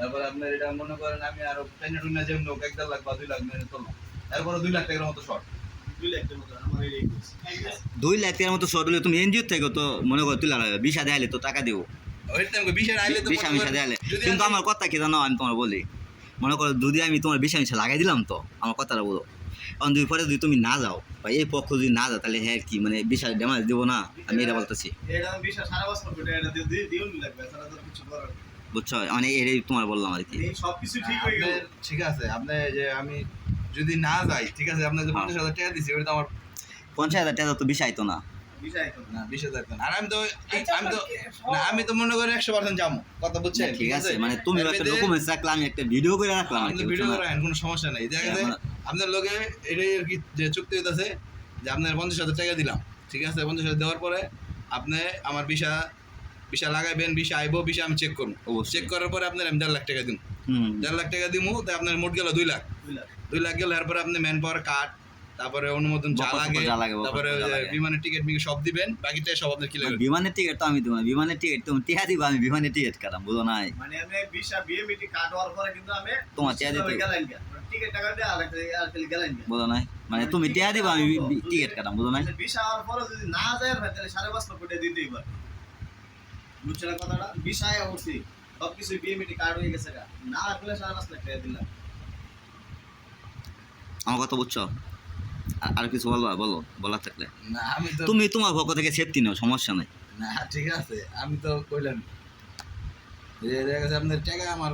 তারপরে আপনার এটা মনে করেন আমি আরও টাইনা টুইনা যেমন হোক এক দেড় লাখ বা দুই লাখ মেনে তুললাম এরপরে দুই লাখ টাকার মতো শর্ট দুই লাখ টাকার মতো আমার এই কইছে দুই লাখ টাকার মতো শর্ট হলে তুমি এনজিও থেকে তো মনে করো তুই লাগাবে বিশা দেখালে তো টাকা দিব। বিশ আইলে মিশা করেন দেখালে কিন্তু আমার কথা কি জানো? আমি তোমার বলি। মনে করো যদি আমি তোমার বিশা মিশা লাগাই দিলাম তো আমার কথাটা বলো। কারণ দুই পরে যদি তুমি না যাও বা এই পক্ষ যদি না যাও তাহলে হ্যাঁ কি মানে বিশাল ড্যামেজ দিব না? আমি এটা বলতেছি। বুঝছ? মানে এটাই তোমার বললাম আর কি। সব কিছু ঠিক হয়ে গেল। ঠিক আছে আপনি যে আমি যদি না যাই ঠিক আছে আপনার যে হ্যাঁ। পঞ্চাশ হাজার টাকা দিচ্ছি ওটা তো আমার পঞ্চাশ হাজার টাকা তো বিষয় তো না। তো না। না বিশ হাজার টাকা। আর আমি তো আমি তো না আমি তো মনে করি একশো পার্সেন্ট যাব। কথা বুঝছেন? ঠিক আছে মানে তুমি একটা ডকুমেন্টস রাখলে একটা ভিডিও করে রাখলাম আপনি ভিডিও কোনো সমস্যা নেই। দেখা হ্যাঁ, যায় মানে- আপনার লগে এটাই আর কি যে চুক্তি হইতেছে যে আপনার পঞ্চাশ হাজার টাকা দিলাম ঠিক আছে? পঞ্চাশ হাজার দেওয়ার পরে আপনি আমার ভিসা ভিসা লাগাইবেন ভিসা আইবো ভিসা আমি চেক করব। চেক করার পরে আপনার আমি দেড় লাখ টাকা দিন হুম। দেড় লাখ টাকা দিমু তো আপনার মোট গেল দুই লাখ। দুই লাখ। গেল এরপরে আপনি ম্যান পাওয়ার কার্ড তারপরে অনুমোদন যা লাগে তারপরে। বিমানের টিকিট মিকে সব দিবেন বাকিটা সব আপনার ক্লিয়ার বিমানের টিকিট তো আমি দেবো না বিমানের টিকিট তুমি টিহা দিবা আমি বিমানের টিকিট কাটাম বুঝো নাই? মানে আমি ভিসা বিয়ে মিটি কাট হওয়ার পরে কিন্তু আমি তোমার চেয়ে দিতে। টিকিট টাকা দিয়ে আর একটা আর গেলেন বুঝো নাই? মানে তুমি টিহা দিবা আমি টিকিট কাটাম বুঝো নাই? ভিসা হওয়ার পরে যদি না যায় তাহলে সাড়ে পাঁচ লক্ষ টাকা দিতেই পারে বুঝছ না কথাটা? বিষয় সব কিছু কার্ড হয়ে গেছে গা। না রাখলে সারা রাস্তা খেয়ে দিলাম। আমার কথা বুঝছ? আর- কিছু বলবা? বলো বলার থাকলে। না আমি তো তুমি তোমার পক্ষ থেকে সেফটি নাও সমস্যা নাই। না ঠিক আছে। আমি তো কইলাম। আপনার টাকা আমার